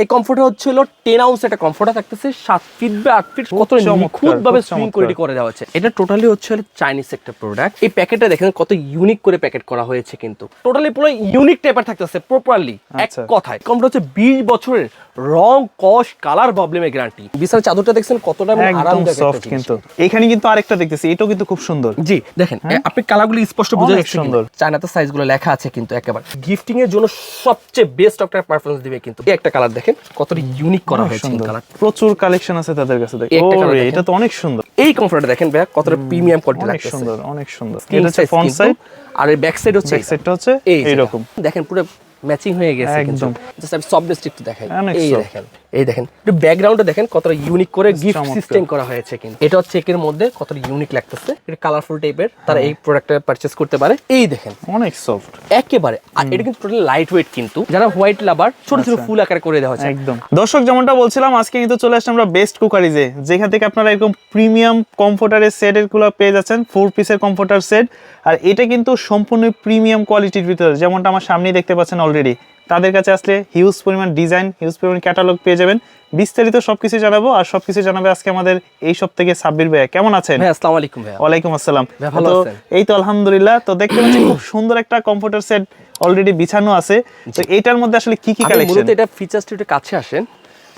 এই কমফোর্টার হচ্ছিল ten ounce একটা কমফোর্টার থাকতেছে সাত ফিট বা আট ফিট কত নিখুঁত ভাবে সুইং কোয়ালিটি করে দেওয়া হচ্ছে এটা টোটালি হচ্ছে হলো চাইনিজ একটা প্রোডাক্ট এই প্যাকেটটা দেখেন কত ইউনিক করে প্যাকেট করা হয়েছে কিন্তু। টোটালি পুরো ইউনিক টাইপের থাকতেছে প্রপারলি এক আচ্ছা। কথায়। কমফোর্ট হচ্ছে বিশ বছরের রং কস কালার প্রবলেমের গ্যারান্টি বিশাল চাদরটা দেখছেন কতটা আরামদায়ক সফট কিন্তু। এখানে কিন্তু আরেকটা দেখতেছি এটাও কিন্তু খুব সুন্দর। জি দেখেন এ- আপনি কালারগুলো স্পষ্ট বুঝে যাচ্ছে সুন্দর। চায়নাতে সাইজগুলো লেখা আছে কিন্তু একেবারে। গিফটিং এর জন্য সবচেয়ে বেস্ট একটা পারফরমেন্স দিবে কিন্তু। এই একটা কালার দেখেন। কতটা ইউনিক করা হয়েছে কালার প্রচুর কালেকশন আছে তাদের কাছে ওরে, এটা তো অনেক সুন্দর। এই কমফোর্টটা দেখেন ভাই কতটা প্রিমিয়াম কোয়ালিটি অনেক সুন্দর অনেক সুন্দর। এটা হচ্ছে ফ্রন্ট সাইড আর এই ব্যাক সাইড হচ্ছে ব্যাক সাইডটা হচ্ছে এই রকম দেখেন পুরো ম্যাচিং হয়ে গেছে একদম। জাস্ট আমি সফটনেস একটু দেখাই। এই দেখেন। এই দেখেন একটু ব্যাকগ্রাউন্ডটা দেখেন কতটা ইউনিক করে গিফট সিস্টেম করা হয়েছে কিন্তু। এটা হচ্ছে একের মধ্যে কতটা ইউনিক লাগতেছে। এটা কালারফুল টাইপের তারা এই প্রোডাক্টটা পারচেজ করতে পারে। এই দেখেন অনেক সফট একেবারে আর এটা কিন্তু টোটালি লাইট ওয়েট কিন্তু। যারা হোয়াইট লাভার ছোট ছোট আচ্ছা। ফুল আকারে করে দেওয়া হয়েছে। একদম। দর্শক যেমনটা বলছিলাম আজকে কিন্তু চলে আসলাম আমরা বেস্ট কুকারিজে যেখান থেকে আপনারা এরকম প্রিমিয়াম কমফোর্টারের সেটেরগুলো পেয়ে যাচ্ছেন ফোর পিসের কমফোর্টার সেট আর এটা কিন্তু সম্পূর্ণ প্রিমিয়াম কোয়ালিটির ভিতরে যেমনটা আমার সামনেই দেখতে পাচ্ছেন অলরেডি তাদের কাছে আসলে হিউজ পরিমাণ ডিজাইন হিউজ পরিমাণ ক্যাটালগ পেয়ে যাবেন। বিস্তারিত সবকিছু জানাব আর সবকিছু জানাবে আজকে আমাদের এই সব থেকে সাব্বির ভাইয়া। কেমন আছেন? আসসালামু আলাইকুম ভাইয়া। ওয়ালাইকুম আসসালাম। তো এই তো আলহামদুলিল্লাহ। তো দেখতে পাচ্ছি খুব সুন্দর একটা কমফোর্টার সেট অলরেডি বিছানো আছে। তো এইটার মধ্যে আসলে কি কি কালেকশন মূলত এটা ফিচারসটা একটু কাছে আসেন।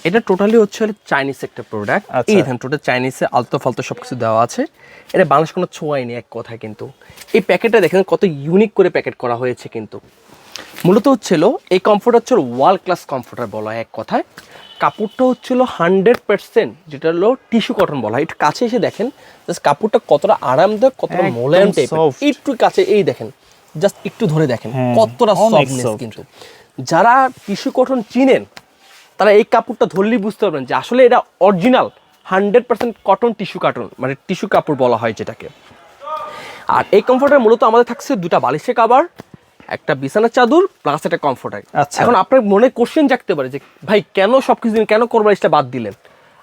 এটা টোটালি হচ্ছে চাইনিজ একটা প্রোডাক্ট। এই ধান টোটাল চাইনিজে আলতো ফালতো সব কিছু দেওয়া আছে। এটা বাংলাদেশ কোনো ছোঁয়াই নেই এক কথা কিন্তু। এই প্যাকেটটা দেখেন কত ইউনিক করে প্যাকেট করা হয়েছে কিন্তু। মূলত হচ্ছিল এই কমফোর্ট হচ্ছে ওয়ার্ল্ড ক্লাস কমফোর্টার বলা হয় এক কথায়। কাপড়টা হচ্ছিল হান্ড্রেড পার্সেন্ট যেটা হলো টিস্যু কটন বলা হয়। একটু কাছে এসে দেখেন জাস্ট কাপড়টা কতটা আরামদায়ক কতটা মোলায়েম টাইপের একটু কাছে এই দেখেন জাস্ট একটু ধরে দেখেন হ্যাঁ, কতটা সফটনেস কিন্তু। যারা টিস্যু কটন চিনেন তারা এই কাপড়টা ধরলেই বুঝতে পারবেন যে আসলে এটা original hundred percent cotton tissue carton মানে টিস্যু কাপড় বলা হয় যেটাকে। আর এই কমফোর্টার মূলত আমাদের থাকছে দুটা বালিশের কাবার একটা বিছানার চাদর প্লাস একটা কমফোর্টার আচ্ছা। এখন আপনার মনে কোশ্চেন জাগতে পারে যে ভাই কেন সব কিছু দিন কেন বাদ দিলেন?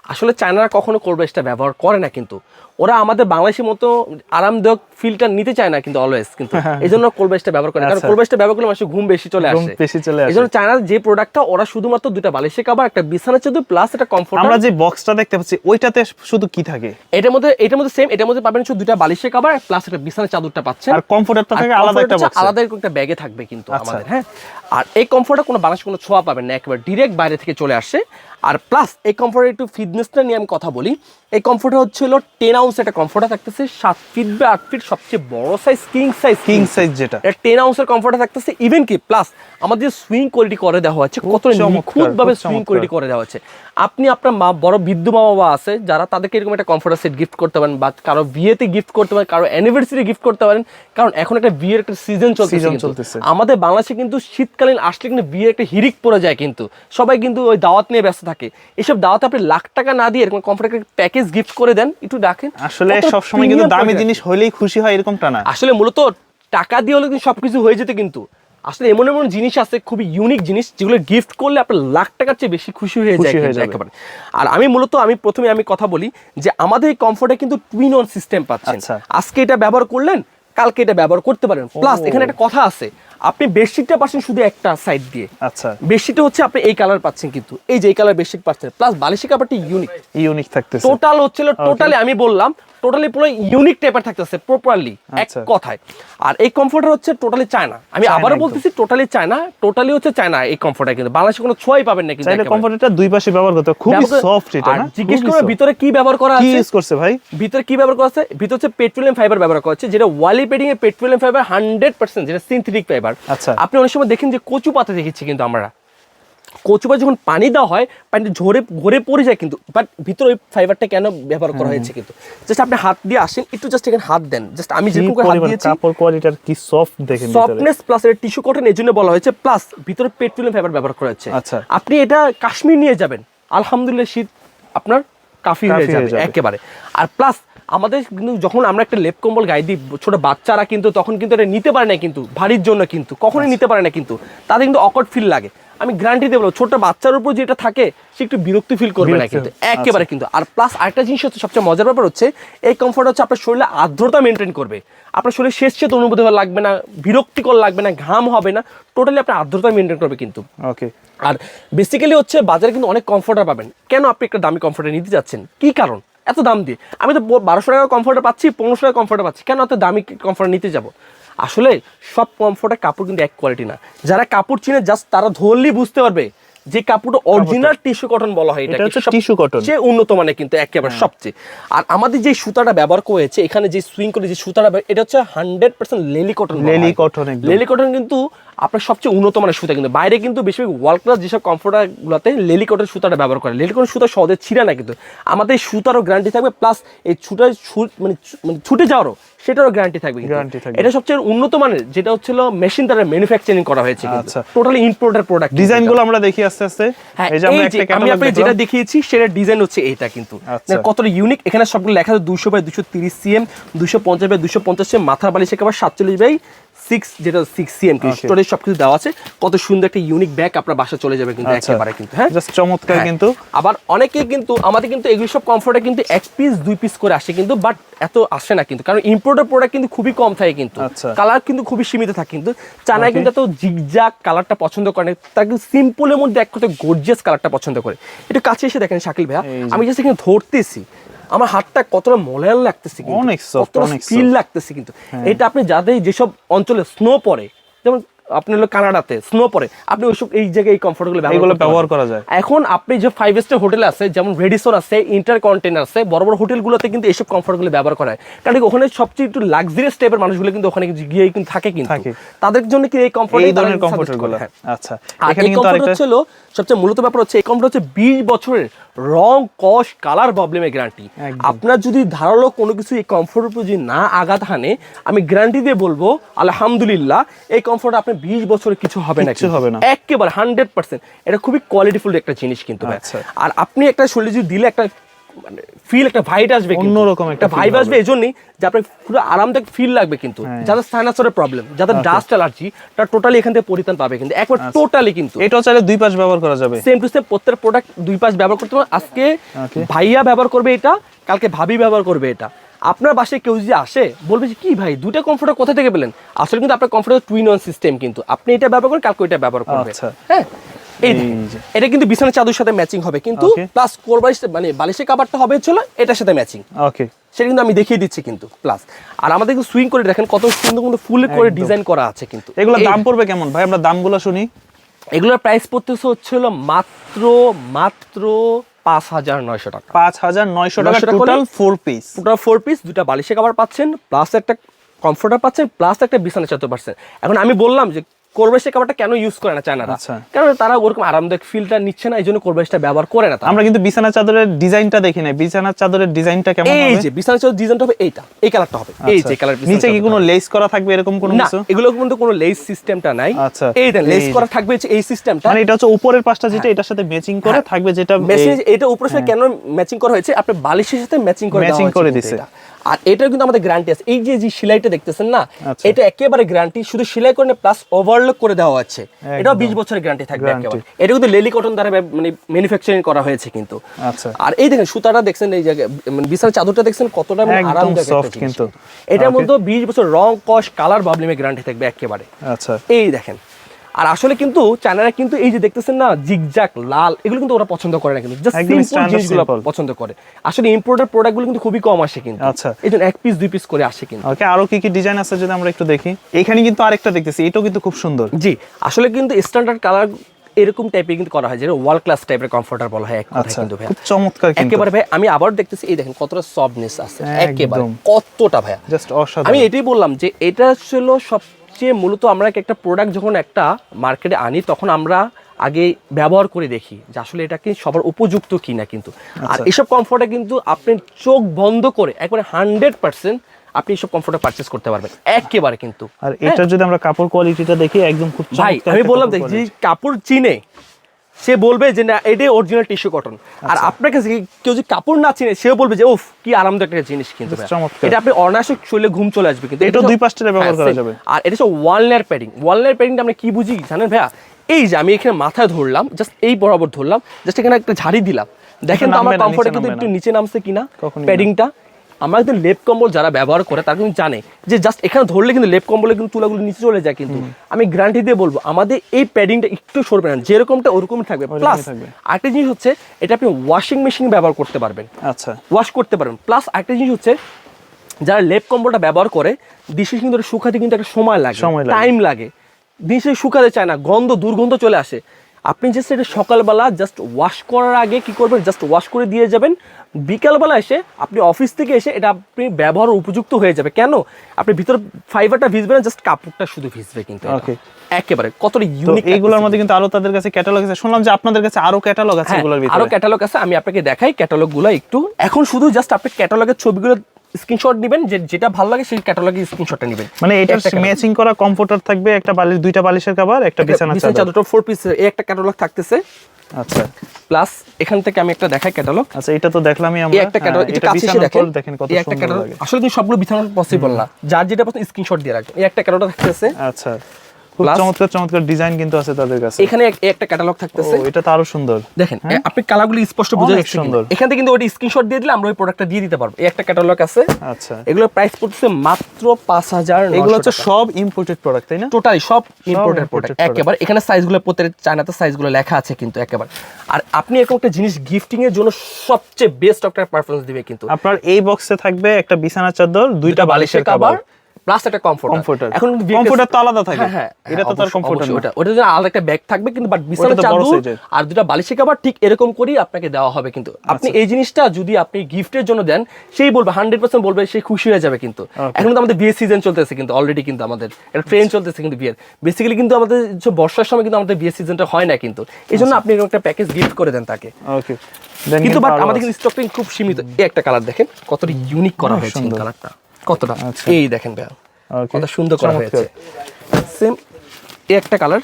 আসলে চায়নারা কখনো কোরবাইশটা ব্যবহার করে না কিন্তু। ওরা আমাদের বাংলাদেশের মতো আরামদায়ক ফিলটা নিতে চায় না কিন্তু অলওয়েজ কিন্তু। এই জন্য কোরবাইশটা ব্যবহার করে কারণ আচ্ছা। কোরবাইশটা ব্যবহার করলে মানুষের ঘুম বেশি চলে ঘুম আসে। বেশি চলে আসে। এই জন্য চায়নার যে প্রোডাক্টটা ওরা শুধুমাত্র দুটা বালিশের কাবার একটা বিছানার চাদর প্লাস একটা কমফোর্টার আমরা যে বক্সটা দেখতে পাচ্ছি ওইটাতে শুধু কি থাকে? এটার মধ্যে এটার মধ্যে সেম এটার মধ্যে পাবেন শুধু দুটা বালিশের কাবার প্লাস একটা বিছানার চাদরটা পাচ্ছেন। আর কমফোর্টারটা থাকে আলাদা একটা বক্স আলাদা একটা ব্যাগে থাকবে কিন্তু আচ্ছা। আমাদের হ্যাঁ? আর এই কমফোর্টটা কোনো বাংলাদেশে কোনো ছোঁয়া পাবেন না একবার ডিরেক্ট বাইরে থেকে চলে আসে। আর প্লাস এই কমফোর্টের একটু ফিটনেসটা নিয়ে আমি কথা বলি। এই কমফোর্টটা হচ্ছিল টেন আউন্স একটা কমফোর্টা থাকতেছে সাত ফিট বা আট ফিট সবচেয়ে বড় size king size king size যেটা। এটা টেন আউন্সের কমফোর্টা থাকতেছে ইভেন কি প্লাস আমাদের সুইং কোয়ালিটি করে দেওয়া আছে কত নিখুঁতভাবে সুইং কোয়ালিটি করে দেওয়া হচ্ছে। আপনি আপনার মা বড় বৃদ্ধ মা বাবা আছে যারা তাদেরকে এরকম একটা কমফোর্টার সেট গিফট করতে পারেন বা কারও বিয়েতে গিফট করতে পারেন কারও অ্যানিভার্সারি গিফট করতে পারেন কারণ এখন একটা বিয়ের একটা সিজন চলতেছে। চলতেছে। আমাদের বাংলাদেশে কিন্তু শীতকালীন আসলে কিন্তু বিয়ের একটা হিরিক পড়ে যায় কিন্তু। সবাই কিন্তু ওই দাওয়াত নিয়ে ব্যস্ত থাকে। এসব দাওয়াতে আপনি লাখ টাকা না দিয়ে এরকম কমফোর্টার প্যাকেজ গিফট করে দেন একটু দেখেন আসলে সবসময় কিন্তু দামি জিনিস হলেই খুশি হয় এরকমটা না। আসলে মূলত টাকা দিয়ে হলে কিন্তু সবকিছু হয়ে যেত কিন্তু। আসলে এমন এমন জিনিস আছে খুবই ইউনিক জিনিস যেগুলো গিফট করলে আপনার লাখ টাকার চেয়ে বেশি খুশি হয়ে যায় একেবারে। আর আমি মূলত আমি প্রথমে আমি কথা বলি যে আমাদের এই কমফোর্টে কিন্তু টুইন অন সিস্টেম পাচ্ছেন। আচ্ছা। আজকে এটা ব্যবহার করলেন কালকে এটা ব্যবহার করতে পারেন। প্লাস এখানে একটা কথা আছে আপনি বেডশিটটা পাচ্ছেন শুধু একটা সাইড দিয়ে। আচ্ছা। বেডশিটটা হচ্ছে আপনি এই কালার পাচ্ছেন কিন্তু এই যে এই কালার বেডশিট পাচ্ছেন। প্লাস বালিশের কাপড়টি ইউনিক ইউনিক থাকতেছে। টোটাল হচ্ছিল টোটালি আমি বললাম টোটালি পুরো ইউনিক টাইপের থাকতেছে প্রপারলি এক আচ্ছা। কথায়। আর এই কমফোর্টার হচ্ছে টোটালি চায়না আমি আবারও বলতেছি টোটালি চায়না টোটালি হচ্ছে চায়না এই কমফোর্টার কিন্তু। বাংলাদেশে কোনো ছোঁয়াই পাবেন না কিন্তু কমফোর্টারটা দুই পাশে ব্যবহার করতে ব্যবহার- সফট এটা না? জিজ্ঞেস করো ভিতরে কি ব্যবহার করা কি আছে? ইউজ করছে ভাই? ভিতরে কি ব্যবহার করা আছে? ভিতরে হচ্ছে পেট্রোলিয়াম ফাইবার ব্যবহার করা হচ্ছে যেটা ওয়ালি পেডিং এর পেট্রোলিয়াম ফাইবার হান্ড্রেড পার্সেন্ট যেটা সিনথেটিক ফাইবার আচ্ছা। আপনি অনেক সময় দেখেন যে কচু পাতা দেখেছি কিন্তু আমরা। কচু পাতা যখন পানি দেওয়া হয় পানিটা ঝরে ঘরে পড়ে যায় কিন্তু বাট ভিতরে ওই ফাইবারটা কেন ব্যবহার করা হয়েছে কিন্তু? জাস্ট আপনি হাত দিয়ে আসেন একটু জাস্ট এখানে হাত দেন। জাস্ট আমি কি যেরকম করে হাত দিয়েছি কাপড় কোয়ালিটির কি সফট দেখেন সফটনেস প্লাস এটা টিস্যু কটন এই জন্য বলা হয়েছে প্লাস ভিতরে পেট্রোলিয়াম ফাইবার ব্যবহার করা হচ্ছে আচ্ছা। আপনি এটা কাশ্মীর নিয়ে যাবেন আলহামদুলিল্লাহ শীত আপনার কাফি হয়ে যাবে যাবে। একেবারে। আর প্লাস আমাদের কিন্তু যখন আমরা একটা লেপ কম্বল গায়ে দিই ছোট বাচ্চারা কিন্তু তখন কিন্তু এটা নিতে পারে না কিন্তু ভারীর জন্য কিন্তু কখনোই আচ্ছা। নিতে পারে না কিন্তু তাদের কিন্তু অকট ফিল লাগে। আমি গ্যারান্টি দেবো ছোট বাচ্চার উপর যেটা থাকে সে একটু বিরক্তি ফিল করবে না কিন্তু। একেবারে। কিন্তু। আর প্লাস আরেকটা জিনিস হচ্ছে সবচেয়ে মজার ব্যাপার হচ্ছে এই কমফোর্ট হচ্ছে আপনার শরীরে আর্দ্রতা মেনটেন করবে। আপনার শরীরে শেষ চেত অনুভূতি হওয়া লাগবে না বিরক্তিকর লাগবে না ঘাম হবে না টোটালি আপনার আর্দ্রতা মেনটেন করবে কিন্তু। ওকে আর বেসিক্যালি হচ্ছে বাজারে কিন্তু অনেক কমফোর্টার পাবেন। কেন আপনি একটা দামি কমফোর্টার নিতে যাচ্ছেন? কি কারণ? এত দাম দিয়ে। আমি তো বারোশো টাকা কমফোর্টার পাচ্ছি পনেরোশো টাকা কমফোর্টার পাচ্ছি। কেন এত দামি কমফোর্টার নিতে যাব? আসলে সব কমফোর্টের কাপড় কিন্তু এক কোয়ালিটি না। যারা কাপড় চিনে জাস্ট তারা ধরলেই বুঝতে পারবে যে কাপড়টা অরিজিনাল টিস্যু কটন বলা হয় এটা সব- tissue cotton। উন্নত মানে কিন্তু একেবারে সবচেয়ে। আর আমাদের যে সুতাটা ব্যবহার করেছে এখানে যে সুইং করে যে সুতাটা এটা হচ্ছে হান্ড্রেড পার্সেন্ট লেলি কটন লেলি একদম। লেলি কটন কিন্তু আপনার সবচেয়ে উন্নত মানের সুতা কিন্তু। বাইরে কিন্তু বেশিরভাগ ওয়ার্ল্ড ক্লাস যেসব কমফোর্টার গুলোতে লেলি কটন সুতাটা ব্যবহার করে। লেলি কটন সুতা সহজে ছিঁড়ে না কিন্তু। আমাদের সুতারও গ্যারান্টি থাকবে প্লাস এই ছুটা মানে মানে ছুটে যাওয়ারও সেটারও গ্যারান্টি থাকবে। এটা সবচেয়ে উন্নত মানের যেটা হচ্ছিল মেশিন দ্বারা ম্যানুফ্যাকচারিং করা হয়েছে আচ্ছা। টোটালি ইম্পোর্টেড প্রোডাক্ট ডিজাইনগুলো আমরা দেখি আস্তে আস্তে হ্যাঁ এই যে আমরা একটা আমি আপনাকে যেটা দেখিয়েছি সেটা ডিজাইন হচ্ছে এটা কিন্তু আচ্ছা। মানে কতটা ইউনিক এখানে সবগুলো লেখা আছে দুশো বাই দুশো তিরিশ সিএম দুশো পঞ্চাশ বাই দুশো পঞ্চাশ সিএম মাথার বালিশ একেবারে সাতচল্লিশ বাই সিক্স যেটা সিক্স সিএম স্টোরেজ সবকিছু দেওয়া আছে। কত সুন্দর একটা ইউনিক ব্যাগ আপনার বাসা চলে যাবে কিন্তু আচ্ছা। একেবারে কিন্তু হ্যাঁ? জাস্ট চমৎকার হ্যাঁ। কিন্তু। আবার অনেকে কিন্তু আমাদের কিন্তু এগুলো সব কমফোর্টে কিন্তু এক পিস দুই পিস করে আসে কিন্তু বাট এত আসে না কিন্তু। কারণ ইম্পোর্টের প্রোডাক্ট কিন্তু খুবই কম থাকে কিন্তু। আচ্ছা। কালার কিন্তু খুবই সীমিত থাকে কিন্তু। চানায় কিন্তু এত জিগজাক কালারটা পছন্দ করে না। তারা কিন্তু সিম্পলের মধ্যে এক কথা গর্জিয়াস কালারটা পছন্দ করে। একটু কাছে এসে দেখেন শাকিল ভাইয়া। আমি জাস্ট এখানে ধরতেছি। আমার হাতটা কতটা মলায়াল লাগতেছে কিন্তু কতটা অনেক ফিল হ্যাঁ। লাগতেছে কিন্তু। এটা আপনি যাদের যেসব অঞ্চলে স্নো পড়ে যেমন আপনি হলো কানাডাতে স্নো পড়ে আপনি ওইসব এই জায়গায় এই কমফোর্টগুলো এইগুলো ব্যবহার করা যায়। এখন আপনি যে ফাইভ স্টার হোটেল আছে যেমন রেডিসন আছে ইন্টার কন্টেনার আছে বড় বড় হোটেলগুলোতে কিন্তু এইসব কমফোর্টগুলো ব্যবহার করা হয়। কারণ ওখানে সবচেয়ে একটু লাক্সারিয়াস টাইপের মানুষগুলো কিন্তু ওখানে গিয়ে কিন্তু থাকে কিন্তু। তাদের জন্য কি এই কমফোর্ট এই ধরনের কমফোর্টারগুলো। আচ্ছা। এখানে কিন্তু আরেকটা হচ্ছিল সবচেয়ে মূলত ব্যাপার হচ্ছে এই কমফোর্ট হচ্ছে বিশ বছরের রং কস কালার প্রবলেমের গ্যারান্টি আপনার যদি ধারালো কোনো কিছু এই কমফোর্টের উপর যদি না আঘাত হানে আমি গ্যারান্টি দিয়ে বলব আলহামদুলিল্লাহ এই কমফোর্ট আপনি বিশ বছরে কিছু হবে না কিছু হবে না। একেবারে হান্ড্রেড পার্সেন্ট এটা খুবই কোয়ালিটিফুল একটা জিনিস কিন্তু আচ্ছা। আর আপনি একটা শরীর যদি দিলে একটা মানে ফিল একটা ভাইট আসবে অন্যরকম একটা ভাইব আসবে এই জন্যই যে আপনার পুরো আরামদায়ক ফিল লাগবে কিন্তু। হ্যাঁ। যাদের সাইনাসরের প্রবলেম যাদের ডাস্ট অ্যালার্জি তারা টোটালি এখান থেকে পরিত্রাণ পাবে কিন্তু। একবার আচ্ছা। টোটালি কিন্তু। এটাও চাইলে দুই পাশ ব্যবহার করা যাবে। সেম টু সেম প্রত্যেক প্রোডাক্ট দুই পাশ ব্যবহার করতে পারবে আজকে ভাইয়া ব্যবহার করবে এটা কালকে ভাবি ব্যবহার করবে এটা। আপনার বাসায় কেউ যদি আসে বলবে যে কি ভাই দুটা কমফোর্টার কোথা থেকে পেলেন? আসলে কিন্তু আপনার কমফোর্টার টুইন ওয়ান সিস্টেম কিন্তু। আপনি এটা ব্যবহার করেন কালকে এটা ব্যবহার করবে আচ্ছা। হ্যাঁ? এই। এটা কিন্তু বিছানা চাদুর সাথে ম্যাচিং হবে কিন্তু. প্লাস কোরবালিশ মানে বালিশের কাবারটা হবে ছিল এটার সাথে ম্যাচিং ওকে সেটা কিন্তু আমি দেখিয়ে দিচ্ছি কিন্তু প্লাস আর আমাদের কিন্তু সুইং করে দেখেন কত সুন্দর কিন্তু ফুল করে ডিজাইন করা আছে কিন্তু। এগুলোর এই- দাম পড়বে কেমন? ভাই আমরা দামগুলো শুনি। এগুলোর প্রাইস পড়তেছে হচ্ছিল মাত্র মাত্র পাঁচ হাজার নয়শো টাকা। পাঁচ হাজার নয়শো টাকা 900 total four piece total four piece দুটা বালিশে কাবার পাচ্ছেন প্লাস একটা কমফোর্টার পাচ্ছেন প্লাস একটা বিছানা চাদর পাচ্ছেন। এখন আমি বললাম যে কোরবেশে কাবারটা কেন ইউজ করে না চায়নারা আচ্ছা। কারণ তারা ওরকম আরামদায়ক ফিলটা নিচ্ছে না এই জন্য কোরবেশটা ব্যবহার করে না আমরা কিন্তু বিছানা চাদরের ডিজাইনটা দেখি নাই। বিছানা চাদরের ডিজাইনটা কেমন এই যে বিছানা চাদর ডিজাইনটা হবে এইটা এই কালারটা হবে। এই আচ্ছা। যে কালার নিচে কি কোনো লেস করা থাকবে এরকম কোনো না কিছু? এগুলো কিন্তু কোনো লেস সিস্টেমটা নাই। আচ্ছা। এই দেন লেস করা থাকবে এই সিস্টেমটা মানে এটা হচ্ছে উপরের পাশটা যেটা এটার সাথে ম্যাচিং করে হ্যাঁ। থাকবে যেটা মেসেজ এটা উপরের সাথে কেন ম্যাচিং করা হয়েছে? আপনি বালিশের সাথে ম্যাচিং করে হয়েছে করে। এটা। আর এটা কিন্তু আমাদের গ্যারান্টি আছে। এই যে যে সেলাইটা দেখতেছেন না আচ্ছা। এটা একেবারে গ্যারান্টি শুধু সেলাই করে প্লাস ওভারলক করে দেওয়া আছে। এটাও। 20 বছরের গ্যারান্টি থাকবে একেবারে। এটা কিন্তু লেলি কটন দ্বারা মানে ম্যানুফ্যাকচারিং করা হয়েছে কিন্তু। আচ্ছা। আর এই দেখেন সুতাটা দেখছেন এই জায়গায় মানে বিছানার চাদরটা দেখছেন কতটা মানে আরামদায়ক soft কিন্তু। এটার মধ্যে 20 বছর রং কস কালার প্রবলেমে গ্যারান্টি থাকবে একেবারে। আচ্ছা। এই দেখেন আর আসলে কিন্তু চায়নারা কিন্তু এই যে দেখতেছেন না জিগজাক লাল এগুলো কিন্তু ওরা পছন্দ করে না কিন্তু জাস্ট সিম্পল জিনিসগুলো পছন্দ করে। আসলে ইম্পোর্টেড প্রোডাক্টগুলো কিন্তু খুবই কম আসে কিন্তু। আচ্ছা। এই জন্য এক পিস দুই পিস করে আসে কিন্তু। ওকে আরও কি কি ডিজাইন আছে যদি আমরা একটু দেখি? এখানে কিন্তু আরেকটা দেখতেছি এটাও কিন্তু খুব সুন্দর। জি আসলে কিন্তু স্ট্যান্ডার্ড কালার এরকম টাইপের কিন্তু করা হয় যেটা ওয়াল ক্লাস টাইপের কমফোর্টার বলা হয় এক কথায় আচ্ছা কিন্তু ভাই চমৎকার একেবারে ভাই আমি আবার দেখতেছি এই দেখেন কতটা সফটনেস আছে একেবারে কতটা ভাইয়া। জাস্ট অসাধারণ। আমি এটাই বললাম যে এটা ছিল সবচেয়ে মূলত আমরা একটা প্রোডাক্ট যখন একটা মার্কেটে আনি তখন আমরা আগে ব্যবহার করে দেখি যে আসলে এটা কি সবার উপযুক্ত কি না কিন্তু। আর আচ্ছা। এসব কমফোর্টে কিন্তু আপনি চোখ বন্ধ করে একবারে হান্ড্রেড পার্সেন্ট আপনি এসব কমফোর্টে পারচেস করতে পারবেন। একেবারে কিন্তু। আর এটা যদি আমরা কাপড় কোয়ালিটিটা দেখি একদম খুব ভাই আমি বললাম দেখি দেখ যে কাপড় চিনে সে বলবে যে না এটাই অরিজিনাল টিস্যু কটন আর আচ্ছা। আপনার কাছে কেউ যদি কাপড় না চিনে সেও বলবে যে উফ কি আরামদায়ক একটা জিনিস কিন্তু এটা আপনি অনায়াসে শরীরে ঘুম চলে আসবে কিন্তু এটা দুই ব্যবহার হ্যাঁ, করা যাবে। আর এটা হচ্ছে wall layer padding wall layer প্যাডিংটা আমরা কি বুঝি জানেন ভাইয়া? এই যে আমি এখানে মাথায় ধরলাম জাস্ট এই বরাবর ধরলাম জাস্ট এখানে একটা ঝাড়ি দিলাম। দেখেন তো আমার কমফোর্টে কিন্তু একটু নিচে নামছে কিনা। প্যাডিংটা আমরা কিন্তু লেপ কম্বল যারা ব্যবহার করে তারা কিন্তু জানে যে জাস্ট এখানে ধরলে কিন্তু লেপ কম্বলে কিন্তু তুলাগুলো নিচে চলে যায় কিন্তু। আমি গ্যারান্টি দিয়ে বলব আমাদের এই প্যাডিংটা একটু সরবে না যেরকমটা ওরকমই থাকবে। প্লাস আরেকটা জিনিস হচ্ছে এটা আপনি ওয়াশিং মেশিন ব্যবহার করতে পারবেন। আচ্ছা। ওয়াশ করতে পারবেন। প্লাস আরেকটা জিনিস হচ্ছে যারা লেপ কম্বলটা ব্যবহার করে দিশে কিন্তু শুকাতে কিন্তু একটা সময় লাগে। সময় লাগে। টাইম লাগে। দিশে শুকাতে চায় না গন্ধ দুর্গন্ধ চলে আসে। আপনি জাস্ট এটা সকালবেলা জাস্ট ওয়াশ করার আগে কি করবেন? জাস্ট ওয়াশ করে দিয়ে যাবেন। বিকালবেলা এসে আপনি অফিস থেকে এসে এটা আপনি ব্যবহার উপযুক্ত হয়ে যাবে। কেন? আপনি ভিতর ফাইবারটা ভিজবে না জাস্ট কাপড়টা শুধু ভিজবে কিন্তু। Okay. একেবারে কতটা ইউনিক এইগুলোর মধ্যে কিন্তু আরও তাদের কাছে ক্যাটালগ আছে। শুনলাম যে আপনাদের কাছে আরও ক্যাটালগ আছে হ্যাঁ, এগুলোর আরও ক্যাটালগ আছে আমি আপনাকে দেখাই ক্যাটালগগুলো একটু। এখন শুধু জাস্ট আপনি ক্যাটালগের ছবিগুলো স্ক্রিনশট নেবেন যে যেটা ভালো লাগে সেই ক্যাটালগের স্ক্রিনশটটা নেবেন। মানে এটা একটা। ম্যাচিং করা কমফোর্টার থাকবে একটা বালিশ দুইটা বালিশের কভার একটা বিছানা বিছানা চাদর। চাদরটা ফোর পিস এই একটা ক্যাটালগ থাকতেছে। আচ্ছা। প্লাস এখান থেকে আমি একটা দেখাই ক্যাটালগ আচ্ছা এটা তো দেখলামই এই আমরা। একটা হ্যাঁ, ক্যাটালগ এটা কাছে এসে দেখেন দেখেন কত এই একটা সুন্দর ক্যাটালগ লাগে। আসলে কিন্তু সবগুলো বিছানো পসিবল না। যার যেটা পছন্দ স্ক্রিনশট দিয়ে রাখবেন। এই একটা ক্যাটালগ থাকতেছে। আচ্ছা। চমৎকার চমৎকার ডিজাইন কিন্তু আছে তাদের কাছে। এখানে একটা ক্যাটালগ ও থাকতেছে এটা তো আরও সুন্দর। দেখেন এ- আপনি কালারগুলো স্পষ্ট বোঝা যাচ্ছে সুন্দর। সুন্দর। এখান থেকে কিন্তু ওটা স্ক্রিনশট দিয়ে দিলে আমরা ওই প্রোডাক্টটা দিয়ে দিতে পারব। এই একটা ক্যাটালগ আছে। আচ্ছা। এগুলোর প্রাইস পড়তেছে মাত্র পাঁচ হাজার এগুলো হচ্ছে সব ইম্পোর্টেড প্রোডাক্ট তাই না? টোটালি সব ইম্পোর্টেড প্রোডাক্ট। একেবারে এখানে সাইজগুলো প্রত্যেক চায়নাতে সাইজগুলো লেখা আছে কিন্তু একেবারে। আর আপনি এরকম একটা জিনিস গিফটিং এর জন্য সবচেয়ে বেস্ট একটা দিবে কিন্তু। আপনার এই বক্সে থাকবে একটা বিছানা চাদর দুইটা বালিশের কভার প্লাস একটা কমফোর্ট Comforter। এখন Comforter তো আলাদা থাকে। হ্যাঁ হ্যাঁ। এটা তো তার না। ওটা ওটা জন্য আলাদা একটা ব্যাগ থাকবে কিন্তু বাট বড় চাদর আর দুটা বালিশের কভার ঠিক এরকম করেই আপনাকে দেওয়া হবে কিন্তু। আপনি আচ্ছা। এই জিনিসটা যদি আপনি গিফটের জন্য দেন সেই বলবে হান্ড্রেড পার্সেন্ট বলবে সে খুশি হয়ে যাবে কিন্তু। এখন কিন্তু আমাদের বিয়ের সিজন চলতেছে কিন্তু অলরেডি কিন্তু আমাদের। একটা ট্রেন চলতেছে কিন্তু বিয়ের। বেসিক্যালি কিন্তু আমাদের বর্ষার সময় কিন্তু আমাদের বিয়ের সিজনটা হয় না কিন্তু। এই জন্য আপনি এরকম একটা প্যাকেজ গিফট করে দেন তাকে। ওকে কিন্তু বাট আমাদের কিন্তু স্টকটা খুব সীমিত। এই একটা কালার দেখেন কতটা ইউনিক করা হয়েছে। কালারটা কতটা? আচ্ছা। এই দেখেন ভাইয়া কত সুন্দর করা হয়েছে। সেম এই একটা কালার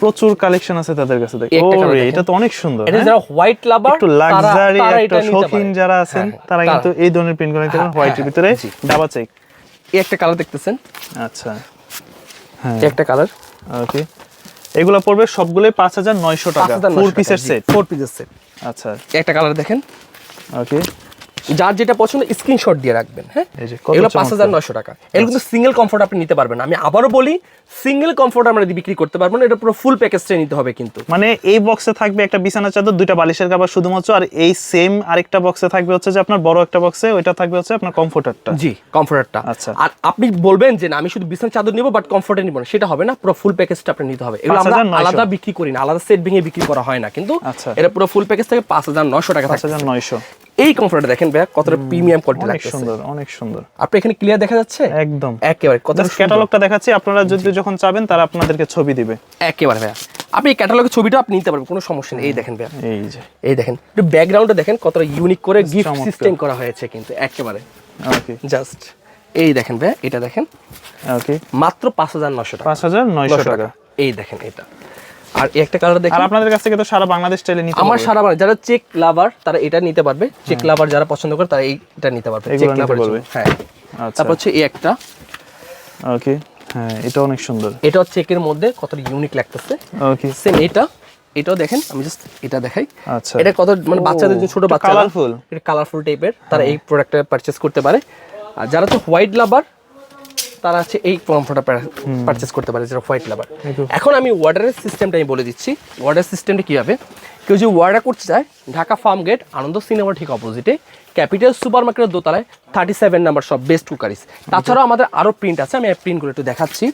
প্রচুর কালেকশন আছে তাদের কাছে দেখ এই একটা ও colour রে, দেখেন। এটা তো অনেক সুন্দর এটা হ্যাঁ? যারা হোয়াইট লাভার একটু লাক্সারি একটা শৌখিন যারা আছেন তারা কিন্তু এই ধরনের প্রিন্ট করে পারেন হ্যাঁ, হোয়াইটের হ্যাঁ, ভিতরে ডাবা চেক এই একটা কালার দেখতেছেন? আচ্ছা। হ্যাঁ। একটা কালার ওকে এগুলো পড়বে সবগুলোই পাঁচ হাজার নয়শো টাকা। ফোর পিসের সেট ফোর পিসের সেট আচ্ছা। একটা কালার দেখেন। ওকে যার যেটা পছন্দ স্ক্রিনশট দিয়ে রাখবেন হ্যাঁ? এই যে, এগুলো পাঁচ হাজার নয়শো টাকা। এগুলো কিন্তু সিঙ্গেল কমফোর্ট আপনি নিতে পারবেন আমি আবারও বলি সিঙ্গেল কমফোর্ট আমরা বিক্রি করতে পারব না এটা পুরো ফুল প্যাকেজটা নিতে হবে কিন্তু। মানে এই বক্সে থাকবে একটা বিছানা চাদর দুইটা বালিশের কাবার শুধুমাত্র আর এই সেম আরেকটা বক্সে থাকবে হচ্ছে যে আপনার বড় একটা বক্সে ওইটা থাকবে হচ্ছে আপনার কমফোর্টারটা জি কমফোর্টারটা আচ্ছা। আর আপনি বলবেন যে না আমি শুধু বিছানা চাদর নিব বাট কমফোর্টে নিব না। সেটা হবে না পুরো ফুল প্যাকেজটা আপনি নিতে হবে। এগুলো আমরা আলাদা বিক্রি করি না আলাদা সেট ভেঙে বিক্রি করা হয় না। কিন্তু আচ্ছা। এটা পুরো ফুল প্যাকেজ থেকে পাঁচ হাজার নয়শো টাকা পাঁচ হাজার নয়শো। এই কমফোর্টার দেখেন ভাই কতটা প্রিমিয়াম কোয়ালিটি অনেক সুন্দর অনেক সুন্দর। আপনি এখানে ক্লিয়ার দেখা যাচ্ছে? একদম। একেবারে কত ক্যাটালগটা দেখাচ্ছি আপনারা যদি যখন চাবেন তারা আপনাদেরকে ছবি দিবে। একেবারে ভাইয়া। আপনি ক্যাটালগের ছবিটা আপনি নিতে পারবেন কোনো সমস্যা নেই। এই দেখেন ভাইয়া। এই যে। এই দেখেন একটু ব্যাকগ্রাউন্ডে দেখেন কতটা ইউনিক করে গিফট সিস্টেম করা হয়েছে কিন্তু একেবারে। ওকে জাস্ট এই দেখেন ভাইয়া এটা দেখেন। ওকে মাত্র পাঁচ হাজার নশো টাকা। পাঁচ হাজার নয়শো টাকা। এই দেখেন এটা। আর একটা কালার আর আপনাদের কাছ থেকে তো সারা বাংলাদেশ চাইলে নিতে আমার সারা যারা চেক লাভার তারা এটা নিতে পারবে। চেক লাভার যারা পছন্দ করে তারা এইটা নিতে পারবে। Check lover. হ্যাঁ। আচ্ছা। তারপর হচ্ছে এই একটা। ওকে হ্যাঁ এটা অনেক সুন্দর। এটা চেকের মধ্যে কতটা ইউনিক লাগতেছে। ওকে সেম এটা। এটাও দেখেন আমি জাস্ট এটা দেখাই। আচ্ছা। এটা কত মানে বাচ্চাদের জন্য ছোট বাচ্চা। হ্যাঁ। এটা কালারফুল টাইপের তারা এই প্রোডাক্টটা পারচেজ করতে পারে। আর যারা তো হোয়াইট লাভার তারা হচ্ছে এই কমফোর্টটা পারচেস করতে পারে যেটা হোয়াইট লাভার এখন আমি ওয়ার্ডারের সিস্টেমটা আমি বলে দিচ্ছি। ওয়ার্ডার সিস্টেমটা কীভাবে? কেউ যদি ওয়ার্ডার করতে চায় Dhaka farm gate Ananda cinema ঠিক অপোজিটে ক্যাপিটাল সুপার মার্কেটের দোতলায় থার্টি সেভেন নাম্বার সব বেস্ট কুকারিস তাছাড়াও আমাদের আরও প্রিন্ট আছে আমি প্রিন্টগুলো একটু দেখাচ্ছি।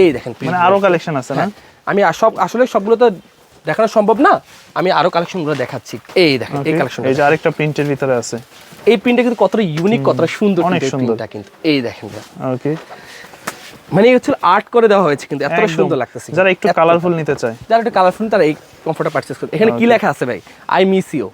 এই দেখেন মানে আরও কালেকশন আছে না? হ্যাঁ, আমি সব আসলে সবগুলো তো দেখানো সম্ভব না? আমি আরও কালেকশনগুলো দেখাচ্ছি। এই দেখেন এই কালেকশন এই যে আরেকটা প্রিন্টের ভিতরে আছে। এই প্রিন্টটা কিন্তু কতটা ইউনিক কতটা সুন্দর অনেক কিন্তু সুন্দর। প্রিন্টটা কিন্তু। এই দেখেন। ওকে মানে হচ্ছে আর্ট করে দেওয়া হয়েছে কিন্তু এতটা সুন্দর লাগতেছে। যারা একটু কালারফুল নিতে চায়। যারা একটু কালারফুল তারা এই কমফোর্টটা পারচেজ করে এখানে কি লেখা আছে ভাই? আই মিস ইউ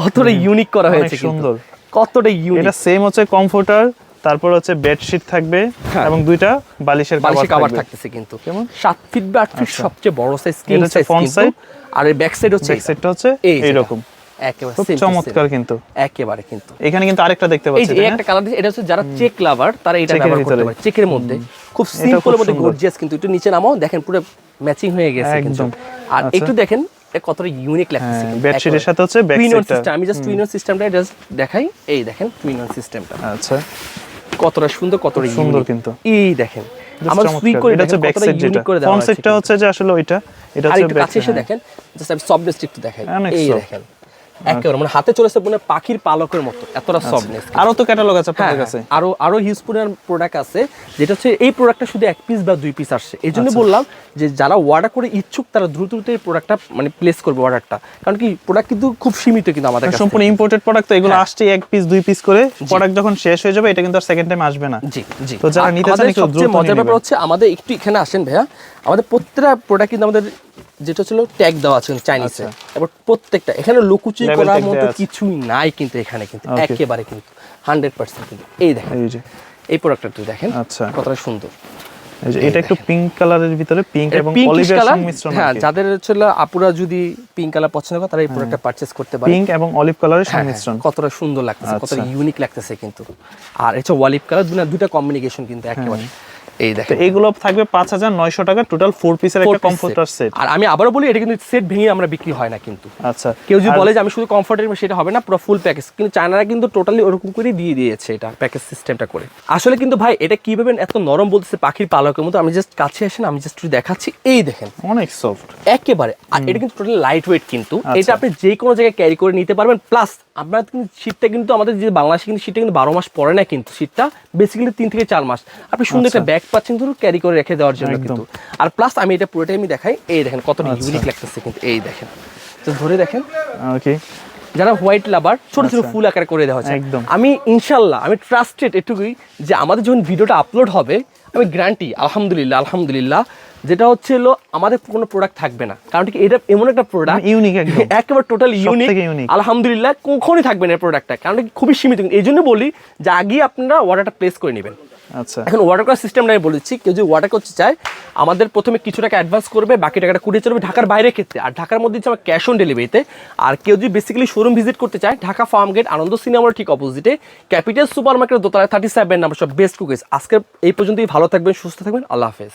কতটা ইউনিক করা হয়েছে কিন্তু। সুন্দর। কতটা ইউনিক এটা সেম হচ্ছে কমফোর্টার তারপর হচ্ছে বেডশিট থাকবে হ্যাঁ। এবং দুইটা বালিশের বালিশে কভার থাকতেছে কিন্তু। কেমন? সাত ফিট বা আট ফিট সবচেয়ে বড় সাইজ হচ্ছে সাইজ কিন্তু। আর এর ব্যাক সাইড হচ্ছে ব্যাক সাইডটা হচ্ছে এই। এইরকম। একেবারে চমৎকার কিন্তু। একেবারে কিন্তু। এখানে কিন্তু আরেকটা দেখতে পাচ্ছি এই একটা কালার এটা হচ্ছে যারা চেক লাভার তারা এটা ব্যবহার করতে পারে। চেকের মধ্যে। খুব সিম্পলের মধ্যে গর্জিয়াস কিন্তু। একটু নিচে নামাও দেখেন পুরো ম্যাচিং হয়ে গেছে কিন্তু। আর আচ্ছা। একটু দেখেন কতটা ইউনিক লাগতেছে হ্যাঁ, bedsheet সাথে হচ্ছে back টুইন side টা। সিস্টেম আমি জাস্ট টুইন সিস্টেমটা জাস্ট দেখাই। এই দেখেন টুইন সিস্টেমটা আচ্ছা। কতটা সুন্দর কতটা সুন্দর কিন্তু। এই দেখেন আমার। সুই করে এটা হচ্ছে ব্যাক সাইড যেটা ফ্রন্ট সাইডটা হচ্ছে যে আসলে ওইটা এটা হচ্ছে ব্যাক হ্যাঁ। দেখেন জাস্ট আমি সফটনেস একটু দেখাই এই দেখেন একেবারে মানে হাতে চলেছে মনে হয় পাখির পালকের মতো এতটা আচ্ছা। সফটনেস আরও তো ক্যাটালগ আছে হ্যাঁ আপনাদের কাছে আরও আরও হিউজফুল প্রোডাক্ট আছে যেটা হচ্ছে এই প্রোডাক্টটা শুধু এক পিস বা দুই পিস আসছে। এই জন্য বললাম যে যারা অর্ডার করে ইচ্ছুক তারা দ্রুত দ্রুত এই প্রোডাক্টটা মানে প্লেস করবে অর্ডারটা কারণ কি প্রোডাক্ট কিন্তু খুব সীমিত কিন্তু আমাদের কাছে সম্পূর্ণ ইম্পোর্টেড প্রোডাক্ট তো এগুলো হ্যাঁ। আসছে এক পিস দুই পিস করে। প্রোডাক্ট যখন শেষ হয়ে যাবে এটা কিন্তু আর সেকেন্ড টাইম আসবে না। জি জি। তো যারা নিতে চান একটু দ্রুত মজার ব্যাপার হচ্ছে আমাদের একটু এখানে আসেন ভাইয়া। আমাদের প্রত্যেকটা প্রোডাক্ট কিন্তু আমাদের যেটা ছিল ট্যাগ দেওয়া আছে চাইনিজে এবার প্রত্যেকটা এখানে লুকুচি করার মতো কিছুই নাই কিন্তু এখানে কিন্তু একেবারে কিন্তু হান্ড্রেড পার্সেন্ট কিন্তু। এই দেখেন এই যে। এই প্রোডাক্টটা তুই দেখেন আচ্ছা। কতটা সুন্দর। এটা একটু পিঙ্ক কালারের ভিতরে পিঙ্ক এবং অলিভের সংমিশ্রণ হ্যাঁ যাদের হলো আপুরা যদি পিঙ্ক কালার পছন্দ করে তারা এই প্রোডাক্টটা পারচেজ করতে পারে। পিঙ্ক এবং অলিভ কালারের হ্যাঁ, হ্যাঁ, সংমিশ্রণ। কতটা সুন্দর লাগতেছে কতটা আচ্ছা। ইউনিক লাগতেছে কিন্তু। আর এটা ওয়ালিভ কালার দুটা দুটা কম্বিনেশন কিন্তু একেবারে। এই দেখেন। এগুলো থাকবে পাঁচ হাজার নয়শো টাকা টোটাল ফোর পিসের একটা কমফোর্টার সেট আর আমি আবারও বলি এটা কিন্তু সেট ভেঙে আমরা বিক্রি হয় না কিন্তু। আচ্ছা। কেউ যদি বলে যে আমি শুধু কমফোর্টের সেটা হবে না পুরো ফুল প্যাকেজ কিন্তু চায়নারা কিন্তু টোটালি ওরকম করে দিয়ে দিয়েছে এটা প্যাকেজ সিস্টেমটা করে। আসলে কিন্তু ভাই এটা কীভাবে এত নরম বলতেছে পাখির পালকের মতো? আমি জাস্ট কাছে আসেন আমি জাস্ট দেখাচ্ছি। এই দেখেন। অনেক সফট একেবারে। আর এটা কিন্তু টোটালি লাইট ওয়েট কিন্তু। আচ্ছা। এটা আপনি যে কোনো জায়গায় ক্যারি করে নিতে পারবেন। প্লাস আপনার কিন্তু শীতটা কিন্তু আমাদের যে বাংলাদেশে কিন্তু শীতটা কিন্তু বারো মাস পরে না কিন্তু শীতটা বেসিক্যালি তিন থেকে চার মাস। আপনি সুন্দর একটা ব্যাগ পাচ্ছেন ক্যারি করে রেখে দেওয়ার জন্য আচ্ছা। কিন্তু। আর প্লাস আমি এটা পুরোটাই আমি দেখাই। এই দেখেন কতটা আচ্ছা। ইউনিক লাগতেছে কিন্তু। এই দেখেন। তো ধরে দেখেন। ওকে যারা হোয়াইট লাভার ছোট ছোট ফুল আকারে করে দেওয়া হচ্ছে। আচ্ছা। আমি ইনশাল্লাহ আমি ট্রাস্টেড এটুকুই যে আমাদের যখন ভিডিওটা আপলোড হবে আমি গ্যারান্টি আলহামদুলিল্লাহ আলহামদুলিল্লাহ যেটা হচ্ছে হলো আমাদের কোনো প্রোডাক্ট থাকবে না। কারণ কি এটা এমন একটা প্রোডাক্ট ইউনিক একেবারে টোটাল ইউনিক আলহামদুলিল্লাহ কখনই থাকবে না এই প্রোডাক্টটা কারণ কি খুবই সীমিত। এই জন্য বলি যে আগে আপনারা অর্ডারটা প্লেস করে নেবেন। আচ্ছা। এখন ওয়াটার করার সিস্টেমটা আমি বলেছি কেউ যদি ওয়াটার করতে চায়, আমাদের প্রথমে কিছু টাকা অ্যাডভান্স করবে, বাকি টাকাটা কুড়িয়ে চলবে ঢাকার বাইরে ক্ষেত্রে। আর ঢাকার মধ্যে হচ্ছে আমার ক্যাশ অন ডেলিভারিতে আর কেউ যদি বেসিক্যালি শোরুম ভিজিট করতে চায়, ঢাকা ফার্ম গেট আনন্দ সিনেমার ঠিক অপোজিটে ক্যাপিটাল সুপার মার্কেট দোতলায় থার্টি সেভেন নাম্বার সব বেস্ট কুকিজ আজকে এই পর্যন্তই, ভালো থাকবেন, সুস্থ থাকবেন, আল্লাহ হাফেজ।